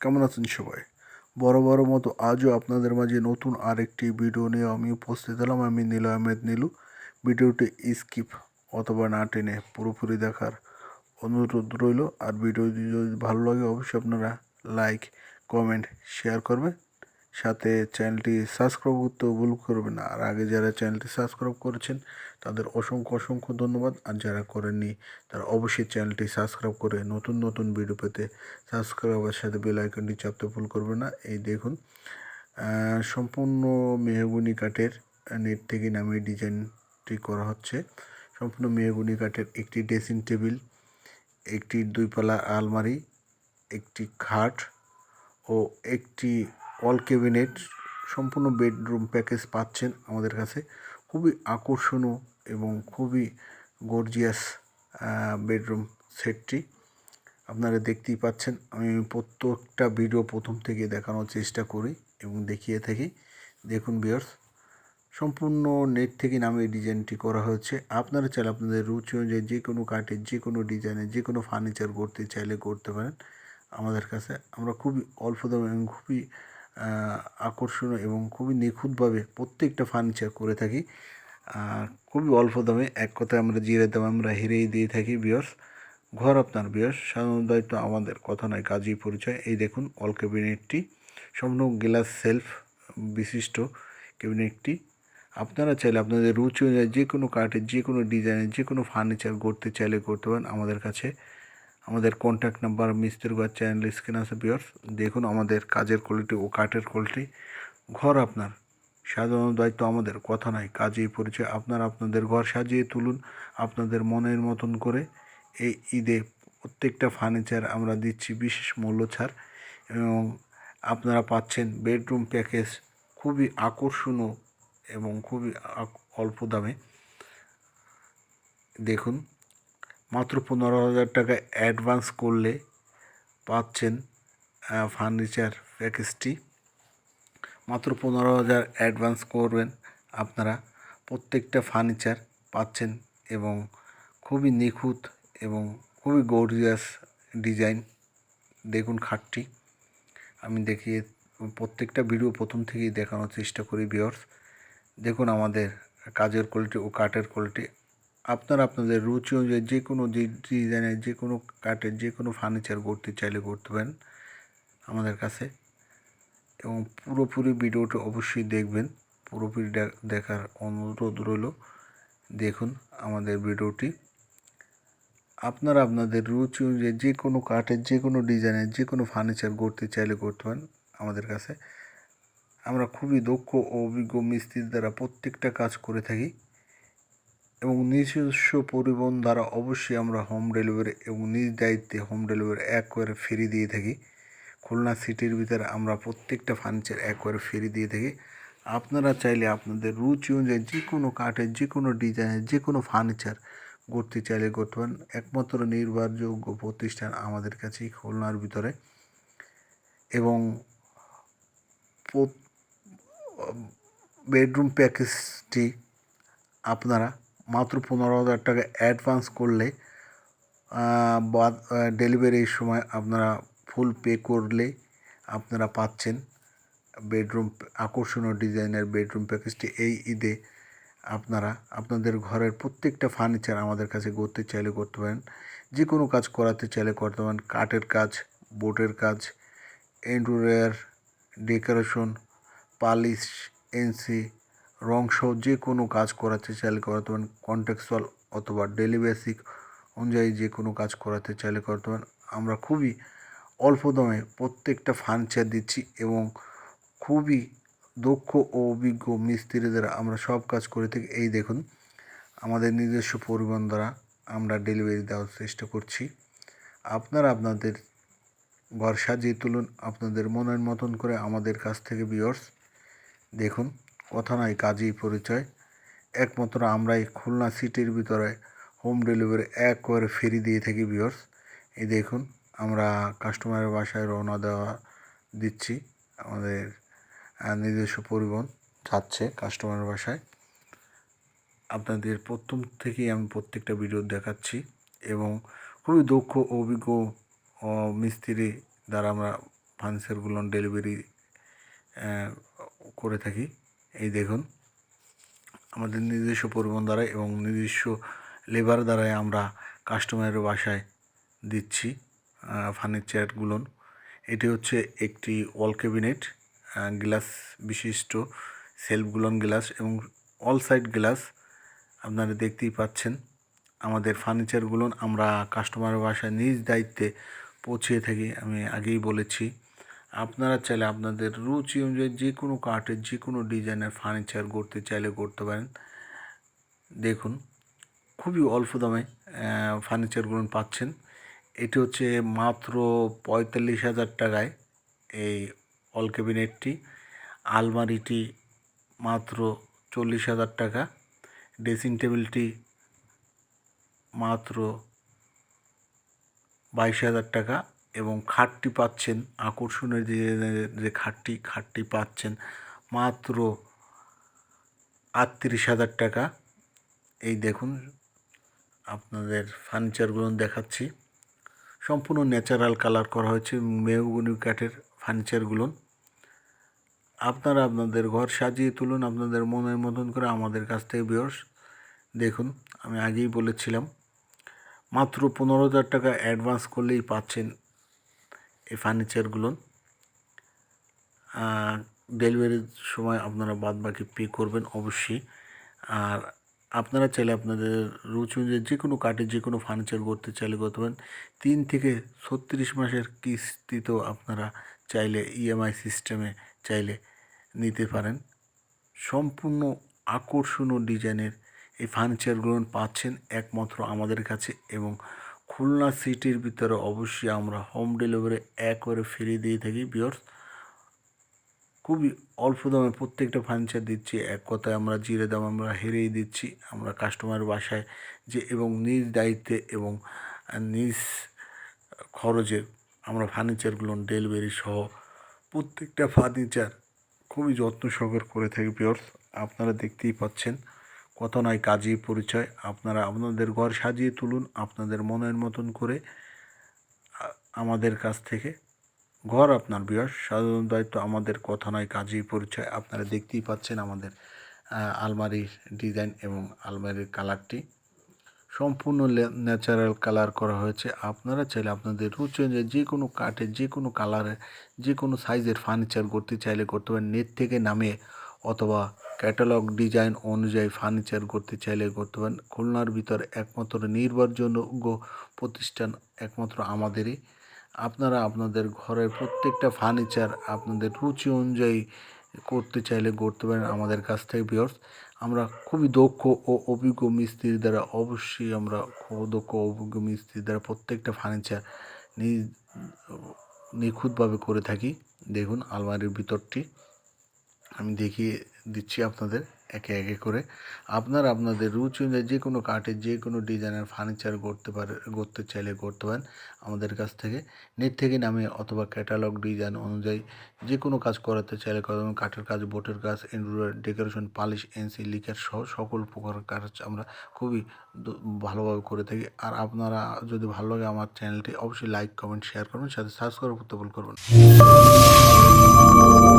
কেমন আছেন সবাই? বড় বড় মতো আজও আপনাদের মাঝে নতুন আরেকটি ভিডিও নিয়ে আমি উপস্থিত হলাম। আমি নীল আহমেদ নীলু। ভিডিওটি স্কিপ অথবা না টেনে পুরোপুরি দেখার অনুরোধ রইল। আর ভিডিও যদি ভালো লাগে, অবশ্যই আপনারা লাইক কমেন্ট শেয়ার করবেন। সাথে চ্যানেলটি সাবস্ক্রাইব করতে ভুল করবেন না। আর আগে যারা চ্যানেলটি সাবস্ক্রাইব করেছেন, তাদের অসংখ্য অসংখ্য ধন্যবাদ। আর যারা করেননি, তারা অবশ্যই চ্যানেলটি সাবস্ক্রাইব করে নতুন নতুন ভিডিও পেতে সাবস্ক্রাইবের সাথে বেল আইকনটি চাপতে ভুল করবেন না। এই দেখুন সম্পূর্ণ মেহগুনি কাঠের নেট থেকে নামিয়ে ডিজাইনটি করা হচ্ছে। সম্পূর্ণ মেহগুনি কাঠের একটি ড্রেসিং টেবিল, একটি দুইপালা আলমারি, একটি খাট ও একটি অল ক্যাবিনেট সম্পূর্ণ বেডরুম প্যাকেজ পাচ্ছেন আমাদের কাছে। খুবই আকর্ষণীয় এবং খুবই গর্জিয়াস বেডরুম সেটটি আপনারা দেখতেই পাচ্ছেন, আমি প্রত্যেকটা ভিডিও প্রথম থেকে দেখানোর চেষ্টা করি এবং দেখিয়ে থাকি। দেখুন বিয়ার্স সম্পূর্ণ নেট থেকে নামে ডিজাইনটি করা হয়েছে। আপনারা চাইলে আপনাদের রুচি অনুযায়ী যে কোনো কাঠের, যে কোনো ডিজাইনের যে কোনো ফার্নিচার করতে চাইলে করতে পারেন। আমাদের কাছে আমরা খুবই অল্প দামে এবং খুবই আকর্ষণীয় এবং খুবই নিখুঁতভাবে প্রত্যেকটা ফার্নিচার করে থাকি। খুবই অল্প দামে, এক কথায় আমরা জিরে দামে আমরা হেরেই দিয়ে থাকি বিয়স ঘর আপনার বিয়স সাধারণ দায়িত্ব আমাদের, কথা নয়, কাজই পরিচয়। এই দেখুন অল ক্যাবিনেটটি সম্পূর্ণ গ্লাস সেলফ বিশিষ্ট ক্যাবিনেটটি আপনারা চাইলে আপনাদের রুচি অনুযায়ী যে কোনো কাঠের, যে কোনো ডিজাইনের যে কোনো ফার্নিচার করতে চাইলে করতে পারেন আমাদের কাছে। আমাদের কন্ট্যাক্ট নাম্বার মিস্ত্রি ঘর চ্যানেল স্ক্রিন আছে বিয়ার্স দেখুন আমাদের কাজের কোয়ালিটি ও কাঠের কোয়ালিটি ঘর আপনার সাজানোর দায়িত্ব আমাদের, কথা নয় কাজেই পরিচয়। আপনার আপনাদের ঘর সাজিয়ে তুলুন, আপনাদের মনের মতন করে। এই ঈদে প্রত্যেকটা ফার্নিচার আমরা দিচ্ছি বিশেষ মূল্য ছাড় এবং আপনারা পাচ্ছেন বেডরুম প্যাকেজ খুবই আকর্ষণীয় এবং খুবই অল্প দামে। দেখুন মাত্র পনেরো হাজার টাকা অ্যাডভান্স করলে পাচ্ছেন ফার্নিচার প্যাকেজটি মাত্র পনেরো হাজার অ্যাডভান্স করবেন আপনারা। প্রত্যেকটা ফার্নিচার পাচ্ছেন এবং খুবই নিখুঁত এবং খুবই গর্জিয়াস ডিজাইন দেখুন খাটটি। আমি দেখিয়ে, প্রত্যেকটা ভিডিও প্রথম থেকেই দেখানোর চেষ্টা করি বিয়ার্স দেখুন আমাদের কাজের কোয়ালিটি ও কাঠের কোয়ালিটি আপনারা আপনাদের রুচি অনুযায়ী যে কোনো ডিজাইনের, যে কোনো কাঠের, যে কোনো ফার্নিচার করতে চাইলে করতে পারেন আমাদের কাছে। এবং পুরোপুরি ভিডিওটা অবশ্যই দেখবেন। পুরোপুরি দেখার অনুরোধ রইল। দেখুন আমাদের ভিডিওটি। আপনারা আপনাদের রুচি অনুযায়ী যে কোনো কাঠের, যে কোনো ডিজাইনের, যে কোনো ফার্নিচার করতে চাইলে করতে পারেন আমাদের কাছে। আমরা খুবই দক্ষ ও অভিজ্ঞ মিস্ত্রির দ্বারা প্রত্যেকটা কাজ করে থাকি। এবং নিজস্ব পরিবহন দ্বারা অবশ্যই আমরা হোম ডেলিভারি এবং নিজ দায়িত্বে হোম ডেলিভারি একবারে ফ্রি দিয়ে থাকি। খুলনা সিটির ভিতরে আমরা প্রত্যেকটা ফার্নিচার একবারে ফ্রি দিয়ে থাকি। আপনারা চাইলে আপনাদের রুচি অনুযায়ী যে কোনো কাঠের যে কোনো ডিজাইনের যে কোনো ফার্নিচার করতে চাইলে করতে পারেন। একমাত্র নির্ভরযোগ্য প্রতিষ্ঠান আমাদের কাছেই খুলনার ভিতরে। এবং বেডরুম প্যাকেজটি আপনারা মাত্র পনেরো হাজার টাকা অ্যাডভান্স করলে বা ডেলিভারির সময় আপনারা ফুল পে করলে আপনারা পাচ্ছেন বেডরুম আকর্ষণীয় ডিজাইনের বেডরুম প্যাকেজটি এই ঈদে আপনারা আপনাদের ঘরের প্রত্যেকটা ফার্নিচার আমাদের কাছে করতে চাইলে করতে পারেন। যে কোনো কাজ করাতে চাইলে করতে পারেন। কাঠের কাজ বোটের কাজ ইন্টেরিয়ার ডেকোরেশন পালিশ এনসি রংসহ যে কোনো কাজ করাতে চাইলে করাতে পারেন কন্টেক্সুয়াল অথবা ডেলি বেসিক অনুযায়ী যে কোনো কাজ করাতে চাইলে করতে পারেন আমরা খুবই অল্প দামে প্রত্যেকটা ফার্নিচার দিচ্ছি এবং খুবই দক্ষ ও অভিজ্ঞ মিস্ত্রিদের আমরা সব কাজ করে থাকি। এই দেখুন, আমাদের নিজস্ব পরিবহন দ্বারা আমরা ডেলিভারি দেওয়ার চেষ্টা করছি। আপনারা আপনাদের ঘর সাজিয়ে তুলুন, আপনাদের মনের মতন করে আমাদের কাছ থেকে বিয়র্স দেখুন। কথা নয় কাজেই পরিচয়। একমাত্র আমরাই খুলনা সিটির ভিতরে হোম ডেলিভারি একবারে ফ্রি দিয়ে থাকি বিয়র্স এই দেখুন, আমরা কাস্টমারের বাসায় রওনা দেওয়া দিচ্ছি। আমাদের নিজস্ব পরিবহন যাচ্ছে কাস্টমারের বাসায়। আপনাদের প্রথম থেকেই আমি প্রত্যেকটা ভিডিও দেখাচ্ছি এবং খুবই দক্ষ, অভিজ্ঞ মিস্ত্রি দ্বারা আমরা ফার্নিচারগুলো ডেলিভারি করে থাকি। এই দেখুন, আমাদের নিজস্ব পরিবহন দ্বারা এবং নিজস্ব লেবার দ্বারাই আমরা কাস্টমারের বাসায় দিচ্ছি ফার্নিচারগুলো এটি হচ্ছে একটি ওয়াল ক্যাবিনেট গ্লাস বিশিষ্ট সেলফগুলন গ্লাস এবং অল সাইড গ্লাস আপনারা দেখতেই পাচ্ছেন। আমাদের ফার্নিচারগুলো আমরা কাস্টমারের বাসায় নিজ দায়িত্বে পৌঁছিয়ে থাকি, আমি আগেই বলেছি। আপনারা চাইলে আপনাদের রুচি অনুযায়ী যে কোনো কাঠের, যে কোনো ডিজাইনের ফার্নিচার করতে চাইলে করতে পারেন। দেখুন, খুবই অল্প দামে ফার্নিচারগুলো পাচ্ছেন। এটি হচ্ছে মাত্র পঁয়তাল্লিশ হাজার টাকায় এই অল ক্যাবিনেটটি আলমারিটি মাত্র চল্লিশ হাজার টাকা। ড্রেসিং টেবিলটি মাত্র বাইশ হাজার টাকা। এবং খাটটি পাচ্ছেন আকর্ষণীয় যে যে খাটটি খাটটি পাচ্ছেন মাত্র আটত্রিশ হাজার টাকা। এই দেখুন, আপনাদের ফার্নিচারগুলো দেখাচ্ছি। সম্পূর্ণ ন্যাচারাল কালার করা হয়েছে, মেহগুনি কাঠের ফার্নিচারগুলো। আপনারা আপনাদের ঘর সাজিয়ে তুলুন, আপনাদের মনের মতন করে আমাদের কাছ থেকে বিয়স দেখুন, আমি আগেই বলেছিলাম, মাত্র পনেরো হাজার টাকা অ্যাডভান্স করলেই পাচ্ছেন এই ফার্নিচারগুলো ডেলিভারির সময় আপনারা বাদ বাকি পে করবেন অবশ্যই। আর আপনারা চাইলে আপনাদের রুচি অনুযায়ী যে কোনো কাঠের যে কোনো ফার্নিচার করতে চাইলে করতে পারেন। তিন থেকে ছত্রিশ মাসের কিস্তিতেও আপনারা চাইলে ইএমআই সিস্টেমে চাইলে নিতে পারেন। সম্পূর্ণ আকর্ষণীয় ডিজাইনের এই ফার্নিচারগুলো পাচ্ছেন একমাত্র আমাদের কাছে এবং খুলনা সিটির ভিতরে অবশ্যই আমরা হোম ডেলিভারি একবারে ফ্রি দিয়ে থাকি বিয়র্স খুবই অল্প দামে প্রত্যেকটা ফার্নিচার দিচ্ছি, এক কথায় আমরা জিরে দাম আমরা হেরেই দিচ্ছি। আমরা কাস্টমার বাসায় যে এবং নিজ দায়িত্বে এবং নিজ খরচে আমরা ফার্নিচারগুলো ডেলিভারি সহ প্রত্যেকটা ফার্নিচার খুবই যত্ন সহকার করে থাকি পিওর্স আপনারা দেখতেই পাচ্ছেন। কত নয় কাজই পরিচয়। আপনারা আপনাদের ঘর সাজিয়ে তুলুন আপনাদের মনের মতন করে আমাদের কাছ থেকে। ঘর আপনার বিয়াস সাধারণ দায়িত্ব আমাদের, কথা নয় কাজেই পরিচয়। আপনারা দেখতেই পাচ্ছেন আমাদের আলমারির ডিজাইন এবং আলমারির কালারটি। সম্পূর্ণ ন্যাচারাল কালার করা হয়েছে। আপনারা চাইলে আপনাদের রুচি অনুযায়ী যে কোনো কাঠের, যে কোনো কালারের, যে কোনো সাইজের ফার্নিচার করতে চাইলে করতে পারেন। নেট থেকে নামিয়ে অথবা ক্যাটালগ ডিজাইন অনুযায়ী ফার্নিচার করতে চাইলে করতে পারেন। খুলনার ভিতর একমাত্র নির্ভরযোগ্য প্রতিষ্ঠান একমাত্র আমাদেরই। আপনারা আপনাদের ঘরের প্রত্যেকটা ফার্নিচার আপনাদের রুচি অনুযায়ী করতে চাইলে করতে পারেন আমাদের কাছ থেকে বিয়র্স আমরা খুবই দক্ষ ও অভিজ্ঞ মিস্ত্রি দ্বারা অবশ্যই আমরা খুব দক্ষ অভিজ্ঞ মিস্ত্রি দ্বারা প্রত্যেকটা ফার্নিচার নিখুঁতভাবে করে থাকি। দেখুন আলমারির ভিতরটি। আমি দেখিয়ে দিচ্ছি আপনাদের একে একে করে। আপনার আপনাদের রুচি অনুযায়ী যে কোনো কাঠের যে কোনো ডিজাইনের ফার্নিচার করতে পারে, করতে চাইলে করতে পারেন আমাদের কাছ থেকে। নেট থেকে নামে অথবা ক্যাটালগ ডিজাইন অনুযায়ী যে কোনো কাজ করাতে চাইলে করেন কাঠের কাজ, বোটের কাজ এন্ড্রয়েড ডেকোরেশন, পালিশ, এনসি, লিকার সহ সকল প্রকার কাজ আমরা খুবই ভালোভাবে করে থাকি। আর আপনারা যদি ভালো লাগে আমার চ্যানেলটি অবশ্যই লাইক কমেন্ট শেয়ার করবেন। সাথে সাবস্ক্রাইব করতে ভুল করবেন Música